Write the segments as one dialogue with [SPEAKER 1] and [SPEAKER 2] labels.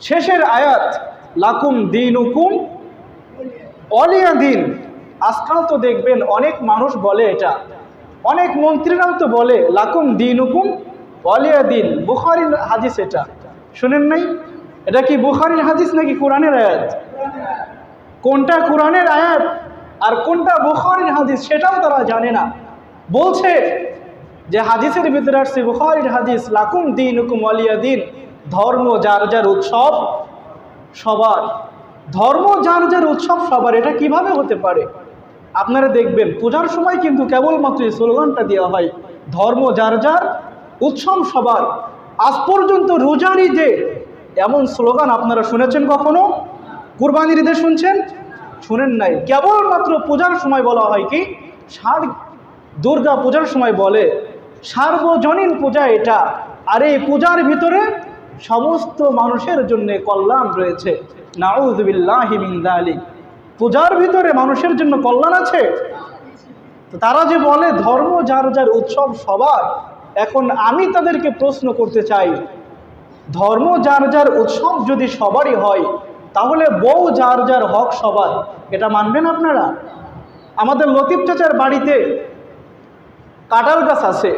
[SPEAKER 1] শেষের আয়াত, লাকুম দিন হুকুম অলিয়া দিন। আজকাল তো দেখবেন অনেক মানুষ বলে এটা। অনেক মন্ত্রীরাও তো বলে, লাকুম দিন হুকুম অলিয়া দিন। বুখারির হাদিস এটা। শুনেন নাই? এটা কি বুখারির হাদিস নাকি কোরআনের আয়াত? কোনটা কোরআনের আয়াত আর কোনটা বুখারির হাদিস সেটাও তারা জানে না। বলছে যে হাদিসের ভিতরে আসছে বুখারির হাদিস, লাকুম দিন হুকুম অলিয়া দিন। ধর্ম যার যার উৎসব সবার। ধর্ম যার যার উৎসব সবার, এটা কীভাবে হতে পারে? আপনারা দেখবেন, পূজার সময় কিন্তু কেবলমাত্র এই স্লোগানটা দেওয়া হয়, ধর্ম যার যার উৎসব সবার। আজ পর্যন্ত রোজার ঈদে এমন স্লোগান আপনারা শুনেছেন কখনো? কুরবানির ঈদে শুনছেন? শুনেন নাই। কেবলমাত্র পূজার সময় বলা হয় কি? সার দুর্গা পূজার সময় বলে। সার্বজনীন পূজা এটা। আর এই পূজার ভিতরে সমস্ত মানুষের জন্য কল্যাণ রয়েছে। নাউজবিল্লাহিমিন্দালি পূজার ভিতরে মানুষের জন্য কল্যাণ আছে। তারা যে বলে ধর্ম যার যার উৎসব সবার, এখন আমি তাদেরকে প্রশ্ন করতে চাই, ধর্ম যার যার উৎসব যদি সবারই হয়, তাহলে বউ যার যার হক সবার, এটা মানবেন আপনারা? আমাদের লতিফ চাচার বাড়িতে কাঁঠাল গাছ আছে।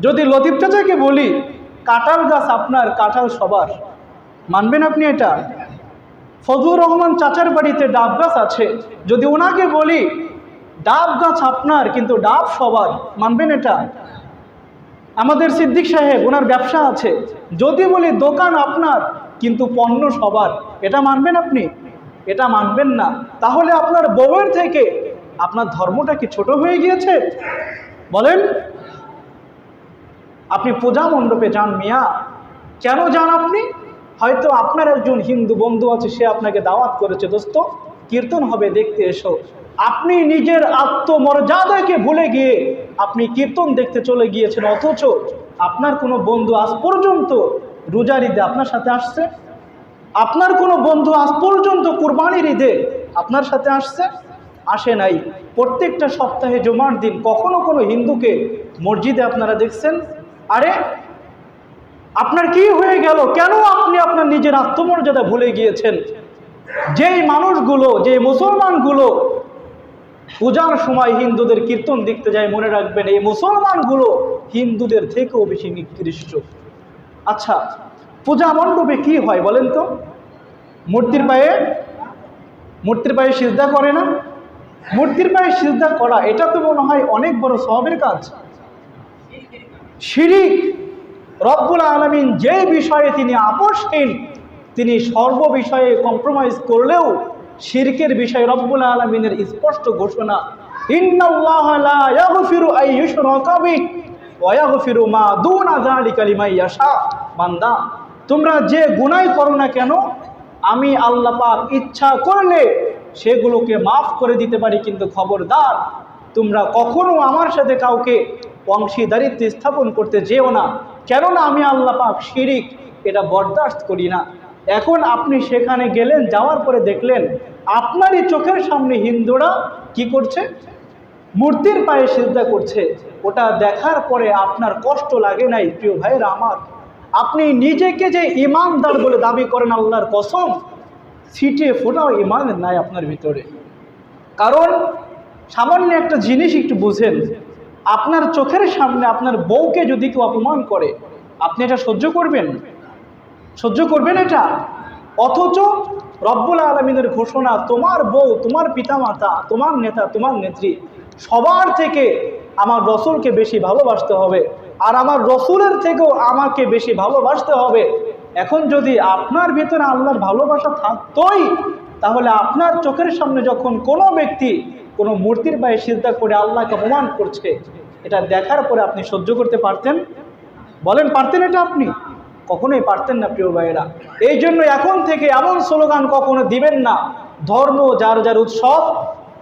[SPEAKER 1] যদি লতিফ চাচাকে বলি কাঁঠাল গাছ আপনার, কাঁঠাল সবার। মানবেন আপনি এটা? ফজুর রহমান চাচার বাড়িতে ডাব গাছ আছে। যদি ওনাকে বলি, ডাব গাছ আপনার, কিন্তু ডাব সবার মানবেন এটা? আমাদের সিদ্দিক সাহেব, ওনার ব্যবসা আছে। যদি বলি, দোকান আপনার, কিন্তু পণ্য সবার এটা মানবেন আপনি? এটা মানবেন না। তাহলে আপনার বউয়ের থেকে আপনার ধর্মটা কি ছোট হয়ে গিয়েছে? বলেন। আপনি পূজা মণ্ডপে যান মিয়া। কেন যান আপনি? হয়তো আপনার একজন হিন্দু বন্ধু আছে, সে আপনাকে দাওয়াত করেছে, দোস্ত। কীর্তন হবে, দেখতে এসো। আপনি নিজের আত্মমর্যাদাকে ভুলে গিয়ে আপনি কীর্তন দেখতে চলে গিয়েছেন, অথচ আপনার কোনো বন্ধু আজ পর্যন্ত রোজার ঈদে আপনার সাথে আসছে? আপনার কোনো বন্ধু আজ পর্যন্ত কুরবানির ঈদে আপনার সাথে আসছে? আসে নাই। প্রত্যেকটা সপ্তাহে জমার দিন কখনো কোনো হিন্দুকে মসজিদে আপনারা দেখছেন? আরে, আপনার কি হয়ে গেল? কেন আপনি আপনার নিজের আত্মমর্যাদা ভুলে গিয়েছেন? যেই মানুষগুলো যে মুসলমানগুলো, পূজার সময় হিন্দুদের কীর্তন দেখতে যায়, মনে রাখবেন, এই মুসলমানগুলো হিন্দুদের থেকেও বেশি নিকৃষ্ট। আচ্ছা পূজা মণ্ডপে কি হয় বলেন তো? মূর্তির পায়ে মূর্তির পায়ে সিজদা করে না? মূর্তির পায়ে সিজদা করা, এটা তো মনে হয় অনেক বড় সবের কাজ। শিরিক। রব্বুল আলমিন যে বিষয়ে তিনি আপোষহীন, তিনি সর্ব বিষয়ে কম্প্রোমাইজ করলেও শিরকের বিষয়ে রব্বুল আলমিনের স্পষ্ট ঘোষণা বান্দা, তোমরা যে গুনাই করো না কেন, আমি আল্লাহ পাক ইচ্ছা করলে সেগুলোকে মাফ করে দিতে পারি, কিন্তু খবরদার, তোমরা কখনো আমার সাথে কাউকে অংশীদারিত্ব স্থাপন করতে যেও না। কেননা আমি আল্লাহ পাক শিরিক, এটা বরদাস্ত করি না। এখন আপনি সেখানে গেলেন, যাওয়ার পরে দেখলেন, আপনারই চোখের সামনে হিন্দুরা কি করছে? মূর্তির পায়ে সিদ্ধা করছে। ওটা দেখার পরে আপনার কষ্ট লাগে নাই, প্রিয় ভাইয়েরা আমার। আপনি নিজেকে যে ইমানদার বলে দাবি করেন আল্লাহর কসম সিটে ফোটাও ইমান নাই আপনার ভিতরে। কারণ সামান্য একটা জিনিস একটু বুঝেন আপনার চোখের সামনে আপনার বউকে যদি কেউ অপমান করে, আপনি এটা সহ্য করবেন? সহ্য করবেন এটা? অথচ রব্বুল আলমিনের ঘোষণা, তোমার বউ, তোমার পিতামাতা, তোমার নেতা, তোমার নেত্রী, সবার থেকে আমার রসুলকে বেশি ভালোবাসতে হবে আর আমার রসুলের থেকেও আমাকে বেশি ভালোবাসতে হবে। এখন যদি আপনার ভেতরে আল্লাহর ভালোবাসা থাকতই, তাহলে আপনার চোখের সামনে যখন কোনো ব্যক্তি কোনো মূর্তির পায়ে সিদ্ধা করে আল্লাহকে অপমান করছে, এটা দেখার পরে আপনি সহ্য করতে পারতেন? বলেন, পারতেন এটা আপনি? কখনোই পারতেন না, প্রিয় ভাইয়েরা। এই জন্য এখন থেকে এমন স্লোগান কখনো দিবেন না। ধর্ম যার যার উৎসব,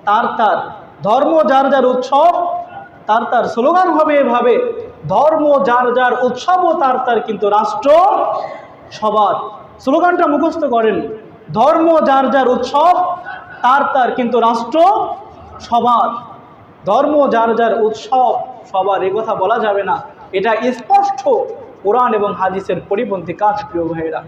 [SPEAKER 1] তার তার। ধর্ম যার যার উৎসব, তার তার। স্লোগান হবে এভাবে, ধর্ম যার যার উৎসবও তার তার কিন্তু রাষ্ট্র সবার। স্লোগানটা মুখস্থ করেন। ধর্ম যার যার উৎসব, তার তার কিন্তু রাষ্ট্র সবার ধর্ম, যার যার উৎসব, সবার এ কথা বলা যাবে না। এটা স্পষ্ট কোরআন এবং হাদিসের পরিপন্থী কাজ, প্রিয় ভাইয়েরা।